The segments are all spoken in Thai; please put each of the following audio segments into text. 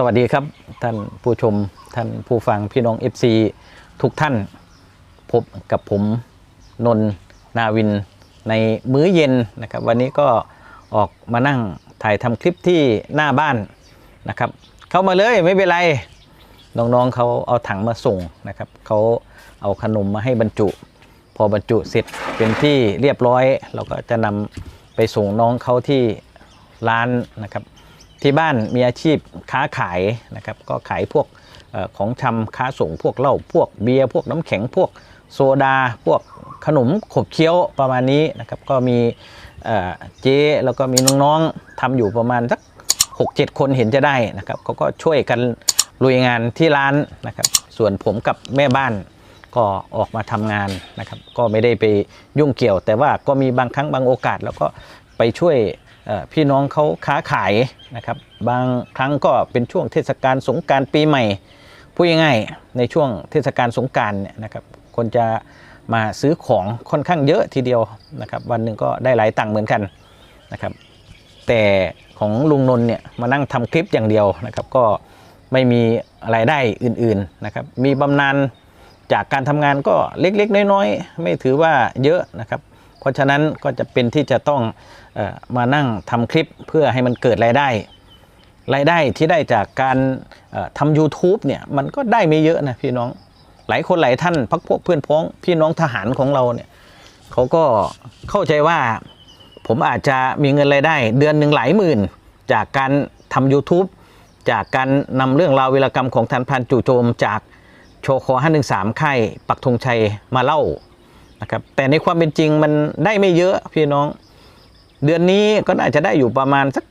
สวัสดีครับท่านผู้ชมท่านผู้ฟังพี่น้อง FC ทุกท่านพบกับผมนนท์นาวินในมื้อเย็นนะครับ วันนี้ก็ออกมานั่งถ่ายทำคลิปที่หน้าบ้านนะครับ เข้ามาเลยไม่เป็นไร น้องๆเขาเอาถังมาส่งนะครับเขาเอาขนมมาให้บรรจุ พอบรรจุเสร็จเป็นที่เรียบร้อย เราก็จะนำไปส่งน้องเขาที่ร้านนะครับ ที่บ้านมีอาชีพค้าขายนะครับก็ขายพวกอของชำค้าส่งพวกเหล้าพวกเบียร์พวกน้ำแข็งพวกโซดา พวกขนมขบเคี้ยวประมาณนี้นะครับก็มีเจ๊แล้วก็มีน้องๆทำอยู่ประมาณสัก6 7 คนเห็นจะได้นะครับเขาก็ช่วยกันลุยงานที่ร้านนะครับส่วนผมกับแม่บ้านก็ออกมาทำงานนะครับก็ไม่ได้ไปยุ่งเกี่ยว แต่ว่าก็มีบางครั้งบางโอกาส แล้วก็ไปช่วย พี่น้องเขาค้าขายนะครับ บางครั้งก็เป็นช่วงเทศกาลสงการปีใหม่พูดง่ายๆในช่วงเทศกาลสงการเนี่ยนะครับ คนจะมาซื้อของค่อนข้างเยอะทีเดียวนะครับ วันหนึ่งก็ได้หลายตังค์เหมือนกันนะครับ แต่ของลุงนนท์เนี่ยมานั่งทำคลิปอย่างเดียวนะครับ ก็ไม่มีรายได้อื่นๆนะครับ มีบำนาญจากการทำงานก็เล็กๆ น้อยๆ ไม่ถือว่าเยอะนะครับ เพราะฉะนั้นก็จะเป็นที่จะต้องออมานั่งทำคลิปเพื่อให้มันเกิดรายได้ รายได้ที่ได้จากการเอ่อทำ YouTube เนี่ยมันก็ได้ไม่เยอะนะพี่น้อง หลายคนหลายท่านพักพวกเพื่อนพ้องพี่น้องทหารของเราเนี่ยเขาก็เข้าใจว่าผมอาจจะมีเงินรายได้ เดือนหนึ่งหลายหมื่น จากการทำ YouTube จากการนำเรื่องราววีรกรรมของทันพันจู่โจมจากโชคอ513 ค่ายปักธงชัยมาเล่า นะครับแต่ในความเป็นจริงมันได้ไม่เยอะพี่น้อง เดือนนี้ก็น่าจะได้อยู่ประมาณสัก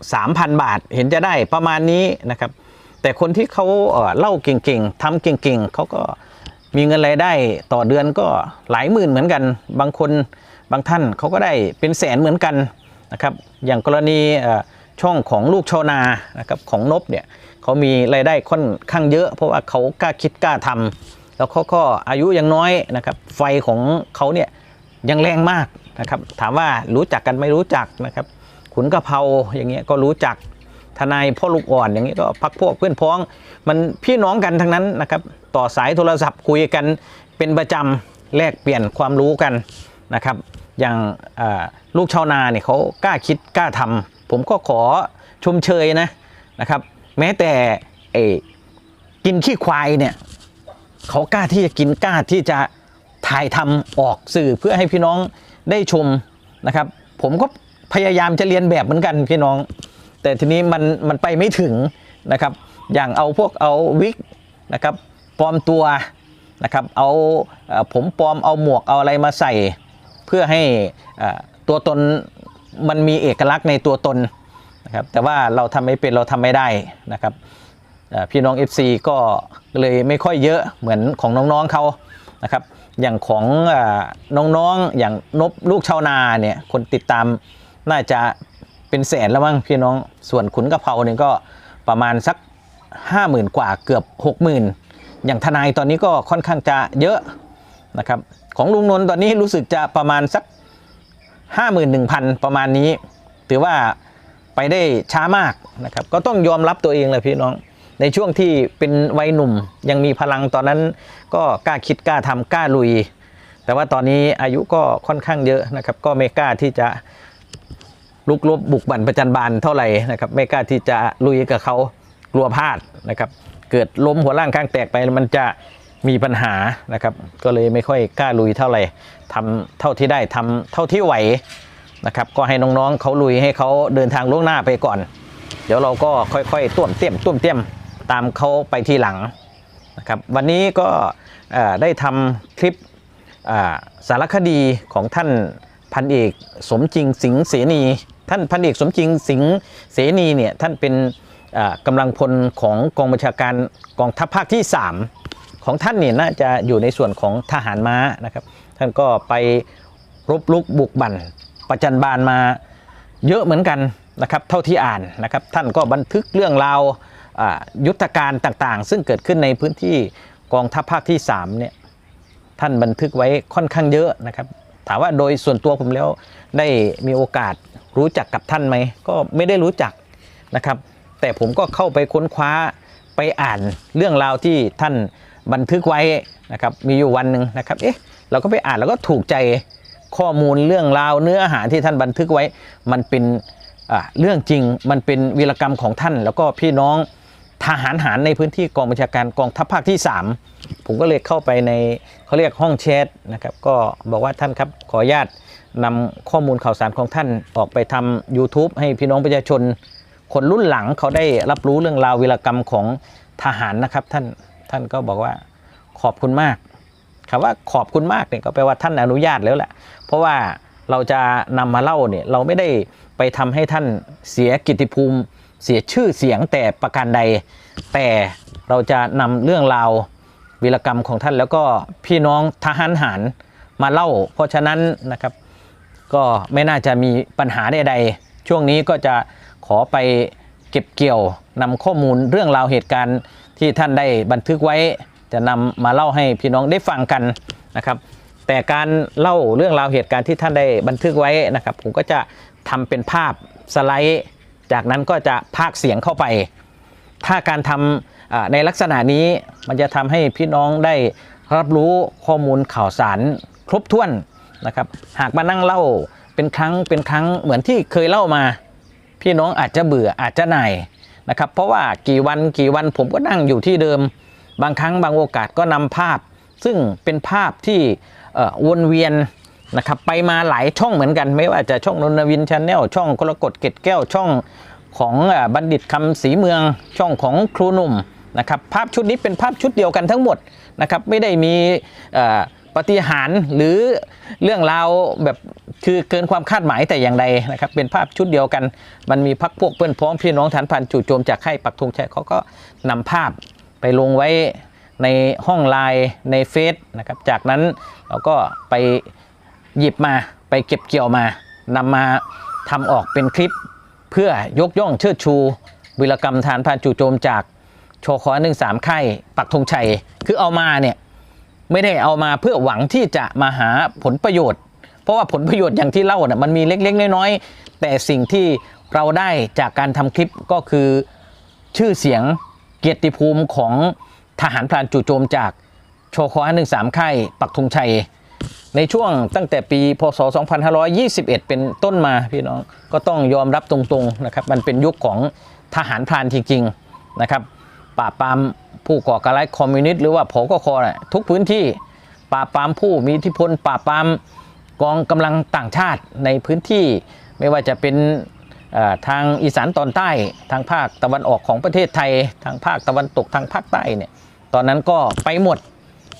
3,000 บาทเห็นจะได้ประมาณนี้นะครับ แต่คนที่เขาเล่าเก่งๆทำเก่งๆเขาก็มีเงินรายได้ต่อเดือนก็หลายหมื่นเหมือนกัน บางคนบางท่านเขาก็ได้เป็นแสนเหมือนกันนะครับ อย่างกรณีช่องของลูกชาวนานะครับของนบเนี่ยเขามีรายได้ค่อนข้างเยอะ เพราะว่าเขากล้าคิดกล้าทำ แล้วเขาก็อายุยังน้อยนะครับ ไฟของเขาเนี่ยยังแรงมากนะครับ ถามว่ารู้จักกันไม่รู้จักนะครับ ขุนกะเพราอย่างเงี้ยก็รู้จักทนายพ่อลูกอ่อนอย่างเงี้ยก็พักพวกเพื่อนพ้อง มันพี่น้องกันทั้งนั้นนะครับ ต่อสายโทรศัพท์คุยกันเป็นประจำแลกเปลี่ยนความรู้กันนะครับ อย่างลูกชาวนาเนี่ยเขากล้าคิดกล้าทำผมก็ขอชมเชยนะนะครับ แม้แต่ไอ้กินขี้ควายเนี่ย เขากล้าที่จะกินกล้าที่จะถ่ายทำออกสื่อเพื่อให้พี่น้องได้ชมนะครับ ผมก็พยายามจะเรียนแบบเหมือนกันพี่น้อง แต่ทีนี้มันมันไปไม่ถึงนะครับ อย่างเอาพวกเอาวิกนะครับปลอมตัวนะครับเอาผมปลอมเอาหมวกเอาอะไรมาใส่ เพื่อให้ตัวตนมันมีเอกลักษณ์ในตัวตนนะครับแต่ว่าเราทำไม่เป็นเราทำไม่ได้นะครับ พี่น้อง FC ก็เลยไม่ค่อยเยอะเหมือนของน้องๆเขานะครับ อย่างของน้องๆอย่างนบลูกชาวนาเนี่ยคนติดตามน่าจะเป็นแสนแล้วมั้งพี่น้องส่วนขุนกะเพราเนี่ยก็ประมาณสัก 50,000 กว่าเกือบ 60,000 อย่างทนายตอนนี้ก็ค่อนข้างจะเยอะนะครับของลุงนนท์ตอนนี้รู้สึกจะประมาณสัก 51,000 ประมาณนี้ ถือว่าไปได้ช้ามากนะครับก็ต้องยอมรับตัวเองเลยพี่น้อง ในช่วงที่เป็นวัยหนุ่มยังมีพลังตอนนั้นก็กล้าคิดกล้าทำกล้าลุย แต่ว่าตอนนี้อายุก็ค่อนข้างเยอะนะครับ ก็ไม่กล้าที่จะลุกลบบุกบั่นประจันบานเท่าไหร่นะครับไม่กล้าที่จะลุยกับเขากลัวพลาดนะครับ เกิดล้มหัวล่างข้างแตกไปมันจะมีปัญหานะครับ ก็เลยไม่ค่อยกล้าลุยเท่าไหร่ทำเท่าที่ได้ทำเท่าที่ไหวนะครับ ก็ให้น้องๆเขาลุยให้เขาเดินทางล่วงหน้าไปก่อน เดี๋ยวเราก็ค่อยๆต้วมเตี้ยมต้วมเตี้ยม ตามเขาไปทีหลังนะครับวันนี้ก็ได้ทำคลิปสารคดีของท่านพันเอกสมจริงสิงเสนีท่านพันเอกสมจริงสิงเสนีเนี่ยท่านเป็นกำลังพลของกองบัญชาการกองทัพภาคที่ 3 ของท่านเนี่ยน่าจะอยู่ในส่วนของทหารม้านะครับ ท่านก็ไปรบลุกบุกบั่นประจันบานมาเยอะเหมือนกันนะครับ เท่าที่อ่านนะครับ ท่านก็บันทึกเรื่องราว ยุทธการต่างๆ ซึ่งเกิดขึ้นในพื้นที่กองทัพภาคที่3เนี่ยท่านบันทึกไว้ค่อนข้างเยอะนะครับ ถามว่าโดยส่วนตัวผมแล้วได้มีโอกาสรู้จักกับท่านไหม ก็ไม่ได้รู้จักนะครับ แต่ผมก็เข้าไปค้นคว้าไปอ่านเรื่องราวที่ท่านบันทึกไว้นะครับมีอยู่วันหนึ่งนะครับเอ๊ะเราก็ไปอ่านแล้วก็ถูกใจข้อมูลเรื่องราวเนื้อหาที่ท่านบันทึกไว้ มันเป็นเรื่องจริงมันเป็นวีรกรรมของท่าน แล้วก็พี่น้อง ทหารหารในพื้นที่กองบัญชาการกองทัพภาคที่ 3 ผมก็เลยเข้าไปในเขาเรียกห้องแชทนะครับ ก็บอกว่าท่านครับขออนุญาตนำข้อมูลข่าวสารของท่านออกไปทำ YouTube ให้พี่น้องประชาชน คนรุ่นหลังเขาได้รับรู้เรื่องราววีรกรรมของทหารนะครับท่านท่านก็บอกว่าขอบคุณมากคำว่าขอบคุณมากเนี่ยก็แปลว่าท่านอนุญาตแล้วแหละเพราะว่าเราจะนำมาเล่าเนี่ยเราไม่ได้ไปทำให้ท่านเสียกิติภูมิ เสียชื่อเสียงแต่ประการใด แต่เราจะนำเรื่องราววีรกรรมของท่านแล้วก็พี่น้องทหารหารมาเล่า เพราะฉะนั้นนะครับ ก็ไม่น่าจะมีปัญหาใดๆช่วงนี้ก็จะขอไปเก็บเกี่ยวนำข้อมูลเรื่องราวเหตุการณ์ที่ท่านได้บันทึกไว้ จะนำมาเล่าให้พี่น้องได้ฟังกันนะครับ แต่การเล่าเรื่องราวเหตุการณ์ที่ท่านได้บันทึกไว้นะครับ ผมก็จะทำเป็นภาพสไลด์ จากนั้นก็จะพากเสียงเข้าไป ถ้าการทำในลักษณะนี้มันจะทำให้พี่น้องได้รับรู้ข้อมูลข่าวสารครบถ้วนนะครับ หากมานั่งเล่าเป็นครั้งเป็นครั้งเหมือนที่เคยเล่ามา พี่น้องอาจจะเบื่ออาจจะหน่ายนะครับ เพราะว่ากี่วันกี่วันผมก็นั่งอยู่ที่เดิม บางครั้งบางโอกาสก็นำภาพ ซึ่งเป็นภาพที่วนเวียน นะครับไปมาหลายช่องเหมือนกัน ไม่ว่าจะช่องนนวินชาแนลช่องกรกฎเกตแก้วช่องของบัณฑิตคำศรีเมืองช่องของครูหนุ่มนะครับภาพชุดนี้เป็นภาพชุดเดียวกันทั้งหมดนะครับไม่ได้มีปฏิหารหรือเรื่องราวแบบคือเกินความคาดหมายแต่อย่างใดนะครับเป็นภาพชุดเดียวกัน มันมีพักพวกเพื่อนพ้องพี่น้องฐานพันจู่โจมจากค่ายปักธงชัยเขาก็นำภาพไปลงไว้ในห้องไลน์ในเฟซนะครับจากนั้นเราก็ไป หยิบมาไปเก็บเกี่ยวมานำมาทำออกเป็นคลิป เพื่อยกย่องเชิดชูวิรกรรมฐานพรานจู่โจมจากโชคอหนึ่งสามค่ายปักธงชัย คือเอามาเนี่ยไม่ได้เอามาเพื่อหวังที่จะมาหาผลประโยชน์ เพราะว่าผลประโยชน์อย่างที่เล่าน่ะมันมีเล็กๆน้อยๆแต่สิ่งที่เราได้จากการทำคลิปก็คือชื่อเสียงเกียรติภูมิของทหารพรานจู่โจมจากโชคอหนึ่งสามค่ายปักธงชัย ในช่วงตั้งแต่ปีพศ 2521 เป็นต้นมาพี่น้องก็ต้องยอมรับตรงๆนะครับมันเป็นยุคของทหารพรานจริงๆนะครับปราบปรามผู้ก่อการร้ายคอมมิวนิสต์หรือว่าผกคน่ะทุกพื้นที่ปราบปรามผู้มีอิทธิพลปราบปรามกองกำลังต่างชาติในพื้นที่ ไม่ว่าจะเป็นทางอีสานตอนใต้ทางภาคตะวันออกของประเทศไทย ทางภาคตะวันตกทางภาคใต้เนี่ยตอนนั้นก็ไปหมด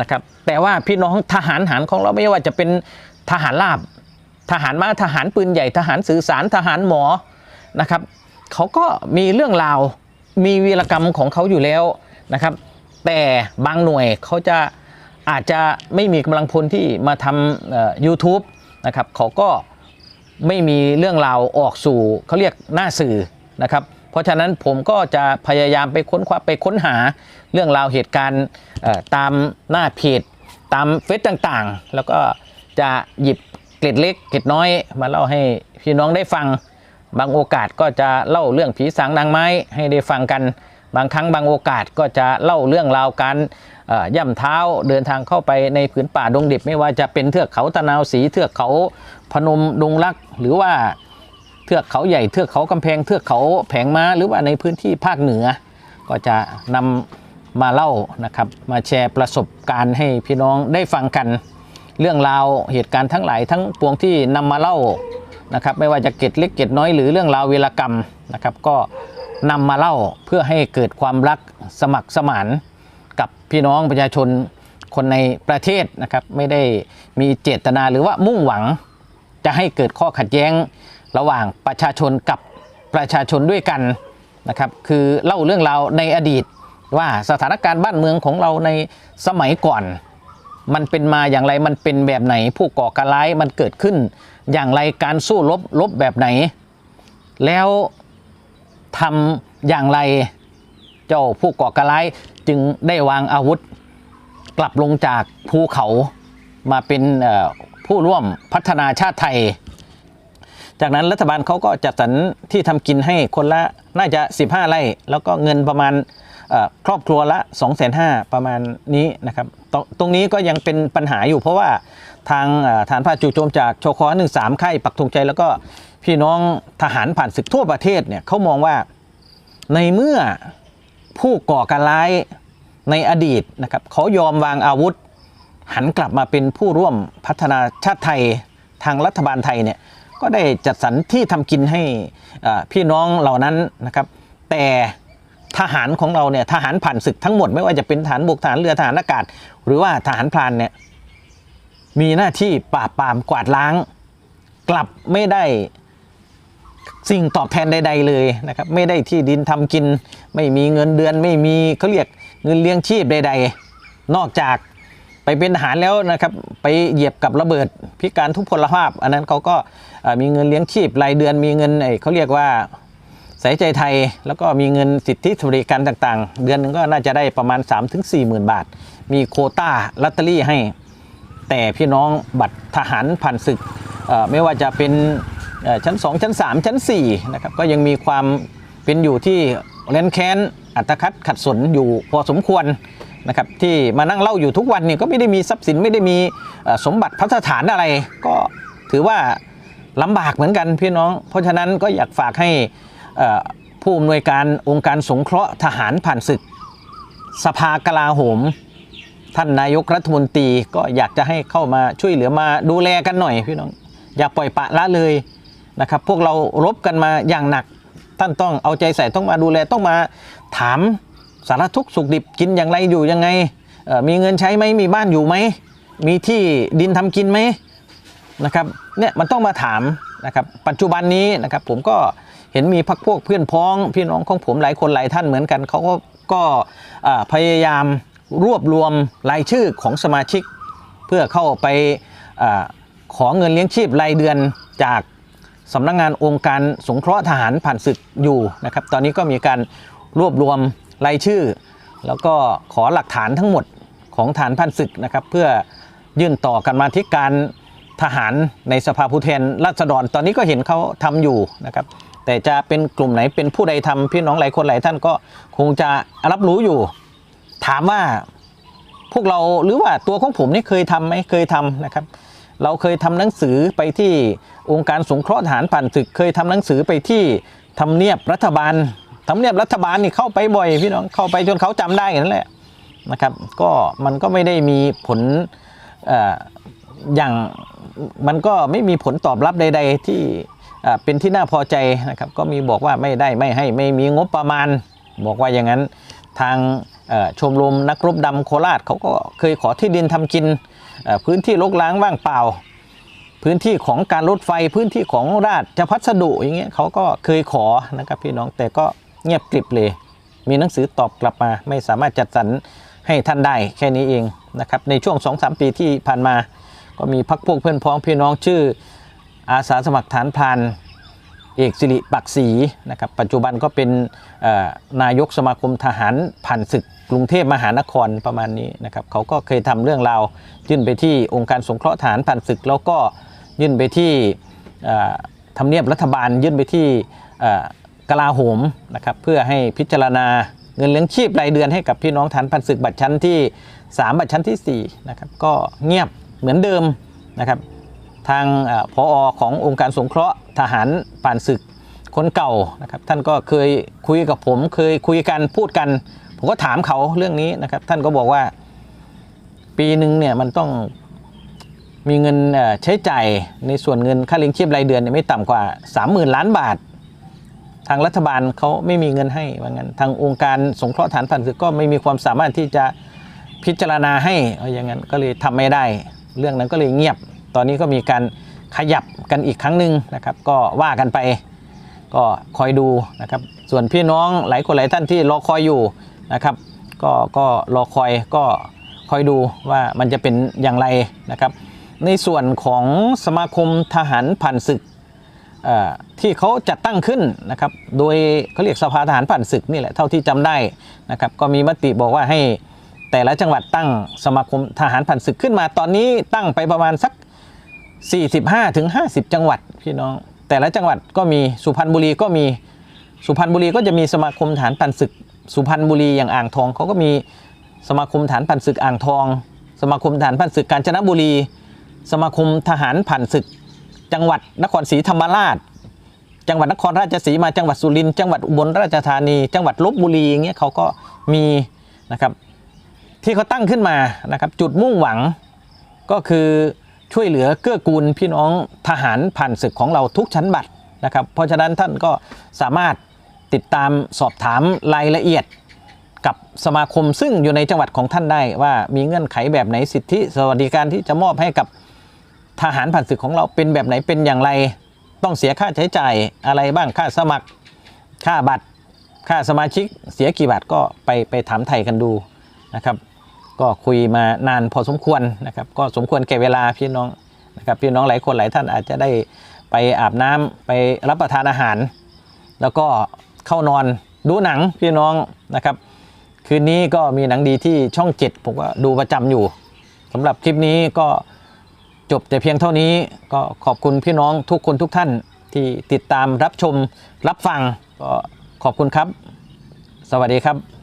นะครับแต่ว่าพี่น้องทหารหารของเราไม่ว่าจะเป็นทหารราบ ทหารม้าทหารปืนใหญ่ ทหารสื่อสารทหารหมอนะครับเขาก็มีเรื่องราวมีวีรกรรมของเขาอยู่แล้วนะครับ แต่บางหน่วยเขาจะอาจจะไม่มีกำลังพลที่มาทำเอ่อ YouTube นะครับเขาก็ไม่มีเรื่องราวออกสู่เขาเรียกหน้าสื่อนะครับ เพราะฉะนั้นผมก็จะพยายามไปค้นคว้าไปค้นหา เรื่องราวเหตุการณ์ตามหน้าเพจตามเฟซต่างๆ แล้วก็จะหยิบเกร็ดเล็กเกร็ดน้อยมาเล่าให้พี่น้องได้ฟัง บางโอกาสก็จะเล่าเรื่องผีสางนางไม้ให้ได้ฟังกัน บางครั้งบางโอกาสก็จะเล่าเรื่องราวการย่ำเท้าเดินทางเข้าไปในผืนป่าดงดิบ ไม่ว่าจะเป็นเทือกเขาตะนาวสีเทือกเขาพนมดงรักหรือว่าเทือกเขาใหญ่เทือกเขากำแพงเทือกเขาแผงม้าหรือว่าในพื้นที่ภาคเหนือ ก็จะนำ มาเล่านะครับมาแชร์ประสบการณ์ให้พี่น้องได้ฟังกัน เรื่องราวเหตุการณ์ทั้งหลายทั้งปวงที่นำมาเล่านะครับไม่ว่าจะเกร็ดเล็กเกร็ดน้อยหรือเรื่องราวเวรกรรมนะครับก็นำมาเล่าเพื่อให้เกิดความรักสมัครสมานกับพี่น้องประชาชนคนในประเทศนะครับไม่ได้มีเจตนาหรือว่ามุ่งหวังจะให้เกิดข้อขัดแย้งระหว่างประชาชนกับประชาชนด้วยกันนะครับคือเล่าเรื่องราวในอดีต ว่าสถานการณ์บ้านเมืองของเราในสมัยก่อน มันเป็นมาอย่างไรมันเป็นแบบไหน ผู้ก่อการร้ายมันเกิดขึ้น อย่างไรการสู้รบรบแบบไหน แล้วทำอย่างไรเจ้าผู้ก่อการร้ายจึงได้วางอาวุธ กลับลงจากภูเขามาเป็นผู้ร่วมพัฒนาชาติไทย จากนั้นรัฐบาลเขาก็จัดสรรที่ทำกินให้คนละน่าจะ 15 ไร่ แล้วก็เงินประมาณ ครอบครัวละ2 5 0 0 0ประมาณนี้นะครับตรงตรงนี้ก็ยังเป็นปัญหาอยู่เพราะว่าทางฐานผ่าจู่โจมจากชค13ค่ายปักธงใจแล้วก็พี่น้องทหารผ่านศึกทั่วประเทศเนี่ยเขามองว่าในเมื่อผู้ก่อการร้ายในอดีตนะครับเขายอมวางอาวุธ หันกลับมาเป็นผู้ร่วมพัฒนาชาติไทยทางรัฐบาลไทยเนี่ยก็ได้จัดสรรที่ทำกินให้พี่น้องเหล่านั้นนะครับ แต่ ทหารของเราเนี่ยทหารผ่านศึกทั้งหมด ไม่ว่าจะเป็นทหารบกทหารเรือทหารอากาศ หรือว่าทหารพรานเนี่ยมีหน้าที่ปราบปรามกวาดล้าง กลับไม่ได้สิ่งตอบแทนใด ๆ เลยนะครับไม่ได้ที่ดินทำกิน ไม่มีเงินเดือนไม่มีเขาเรียกเงินเลี้ยงชีพใด ๆ นอกจากไปเป็นทหารแล้วนะครับไปเหยียบกับระเบิดพิการทุพพลภาพ อันนั้นเขาก็มีเงินเลี้ยงชีพรายเดือนมีเงินเขาเรียกว่า สายใจไทยแล้วก็มีเงินสิทธิสวัสดิการต่างๆ เดือนหนึงก็น่าจะได้ประมาณ3-4ถึง4 0,000 บาท มีโคต้าลอตเตอรี่ให้ แต่พี่น้องบัตรทหารผ่านศึก ไม่ว่าจะเป็นชั้น 2 ชั้น 3 ชั้น4นะครับก็ยังมีความเป็นอยู่ที่แรนแค้นอัตคัดขัดสนอยู่พอสมควรนะครับที่มานั่งเล่าอยู่ทุกวันเนี่ยก็ไม่ได้มีทรัพย์สินไม่ได้มีสมบัติพัฒฐานอะไร ก็ถือว่าลำบากเหมือนกันพี่น้อง เพราะฉะนั้นก็อยากฝากให้ ผู้อำนวยการองค์การสงเคราะห์ทหารผ่านศึก สภากลาโหม ท่านนายกรัฐมนตรีก็อยากจะให้เข้ามาช่วยเหลือมาดูแลกันหน่อยพี่น้องอย่าปล่อยปะละเลยนะครับ พวกเรารบกันมาอย่างหนักท่านต้องเอาใจใส่ต้องมาดูแลต้องมาถามสารทุกข์สุขดิบกินอย่างไรอยู่ยังไง มีเงินใช้ไหมมีบ้านอยู่ไหม มีที่ดินทำกินไหมนะครับเนี่ยมันต้องมาถามนะครับปัจจุบันนี้นะครับผมก็ เห็นมีพักพวกเพื่อนพ้อง พี่น้องของผมหลายคนหลายท่านเหมือนกันเขาก็ก็พยายามรวบรวมรายชื่อของสมาชิก เพื่อเข้าไปอขอเงินเลี้ยงชีพรายเดือนจากสำนักงานองค์การสงเคราะห์ทหารผ่านศึกอยู่นะครับ ตอนนี้ก็มีการรวบรวมรายชื่อ แล้วก็ขอหลักฐานทั้งหมดของฐานผ่านศึกนะครับ เพื่อยื่นต่อกันมาที่การทหารในสภาผู้แทนราษฎร ตอนนี้ก็เห็นเขาทำอยู่นะครับ แต่จะเป็นกลุ่มไหนเป็นผู้ใดทำพี่น้องหลายคนหลายท่านก็คงจะรับรู้อยู่ ถามว่าพวกเราหรือว่าตัวของผมนี่เคยทำไหมเคยทำนะครับ เราเคยทำหนังสือไปที่องค์การสงเคราะห์ทหารผ่านศึก เคยทำหนังสือไปที่ทำเนียบรัฐบาลทำเนียบรัฐบาลนี่เข้าไปบ่อยพี่น้องเข้าไปจนเขาจำได้นั่นแหละนะครับ ก็มันก็ไม่ได้มีผลออย่างมันก็ไม่มีผลตอบรับใด ๆ ที่ เป็นที่น่าพอใจนะครับก็มีบอกว่าไม่ได้ไม่ให้ไม่มีงบประมาณ บอกว่าอย่างนั้นทางชมรมนักรบดำโคราชเขาก็เคยขอที่ดินทำกิน พื้นที่รกร้างว่างเปล่า พื้นที่ของการรถไฟพื้นที่ของราชพัสดุอย่างเงี้ยเขาก็เคยขอนะครับพี่น้องแต่ก็เงียบกริบเลย มีหนังสือตอบกลับมา ไม่สามารถจัดสรรให้ท่านได้แค่นี้เองนะครับในช่วง 2-3 ปีที่ผ่านมา ก็มีพักพวกเพื่อนพ้องพี่น้องชื่อ อาสาสมัครฐานพานเอกสิริปักศรีนะครับปัจจุบันก็เป็นนายกสมาคมทหารผ่านศึกกรุงเทพมหานครประมาณนี้นะครับเขาก็เคยทำเรื่องราวยื่นไปที่องค์การสงเคราะห์ทหารผ่านศึก แล้วก็ยื่นไปที่ทำเนียบรัฐบาลยื่นไปที่กลาโหมนะครับเพื่อให้พิจารณาเงินเลี้ยงชีพรายเดือนให้กับพี่น้องทหารผ่านศึกบัตรชั้นที่ 3 บัตรชั้นที่4นะครับก็เงียบเหมือนเดิมนะครับ ทางเออพอขององค์การสงเคราะห์ทหารผ่านศึกคนเก่านะครับท่านก็เคยคุยกับผมเคยคุยกันพูดกัน ผมก็ถามเขาเรื่องนี้นะครับ ท่านก็บอกว่าปีหนึ่งเนี่ยมันต้องมีเงินใช้จ่ายในส่วนเงินค่าเลี้ยงชีพรายเดือนเนี่ยไม่ต่ำกว่า 30,000 ล้านบาท ทางรัฐบาลเขาไม่มีเงินให้ว่างั้นทางองค์การสงเคราะห์ฐานผ่านศึกก็ไม่มีความสามารถที่จะพิจารณาให้เอาอย่างนั้นก็เลยทำไม่ได้ เรื่องนั้นก็เลยเงียบ ตอนนี้ก็มีการขยับกันอีกครั้งหนึ่งนะครับ ก็ว่ากันไปก็คอยดูนะครับ ส่วนพี่น้องหลายคนหลายท่านที่รอคอยอยู่นะครับ ก็ก็รอคอยก็คอยดูว่ามันจะเป็นอย่างไรนะครับ ในส่วนของสมาคมทหารผ่านศึกที่เขาจัดตั้งขึ้นนะครับ โดยเขาเรียกสภาทหารผ่านศึกนี่แหละเท่าที่จำได้นะครับ ก็มีมติบอกว่าให้แต่ละจังหวัดตั้งสมาคมทหารผ่านศึกขึ้นมาตอนนี้ตั้งไปประมาณสัก 45ถึง50 จังหวัดพี่น้อง แต่ละจังหวัดก็มีสุพรรณบุรีก็มีสุพรรณบุรีก็จะมีสมาคมฐานปันศึก สุพรรณบุรีอย่างอ่างทองเขาก็มีสมาคมฐานปันศึกอ่างทอง สมาคมฐานปันศึกกาญจนบุรี สมาคมทหารผ่านศึก จังหวัดนครศรีธรรมราช จังหวัดนครราชสีมาจังหวัดสุรินทร์จังหวัดอุบลราชธานี จังหวัดลบบุรีอย่างเงี้ยเขาก็มีนะครับที่เขาตั้งขึ้นมานะครับจุดมุ่งหวังก็คือ ช่วยเหลือเกื้อกูลพี่น้องทหารผ่านศึกของเราทุกชั้นบัตรนะครับ เพราะฉะนั้นท่านก็สามารถติดตามสอบถามรายละเอียดกับสมาคมซึ่งอยู่ในจังหวัดของท่านได้ว่ามีเงื่อนไขแบบไหนสิทธิสวัสดิการที่จะมอบให้กับทหารผ่านศึกของเราเป็นแบบไหนเป็นอย่างไร ต้องเสียค่าใช้จ่ายอะไรบ้างค่าสมัคร ค่าบัตร ค่าสมาชิก เสียกี่บาทก็ไปไปถามไทยกันดูนะครับ ก็คุยมานานพอสมควรนะครับ ก็สมควรแก่เวลาพี่น้องนะครับพี่น้องหลายคนหลายท่านอาจจะได้ไปอาบน้ำไปรับประทานอาหาร แล้วก็เข้านอนดูหนังพี่น้องนะครับ คืนนี้ก็มีหนังดีที่ช่อง 7 ผมก็ดูประจำอยู่สำหรับคลิปนี้ก็จบแต่เพียงเท่านี้ก็ขอบคุณพี่น้องทุกคนทุกท่านที่ติดตามรับชมรับฟังก็ขอบคุณครับ สวัสดีครับ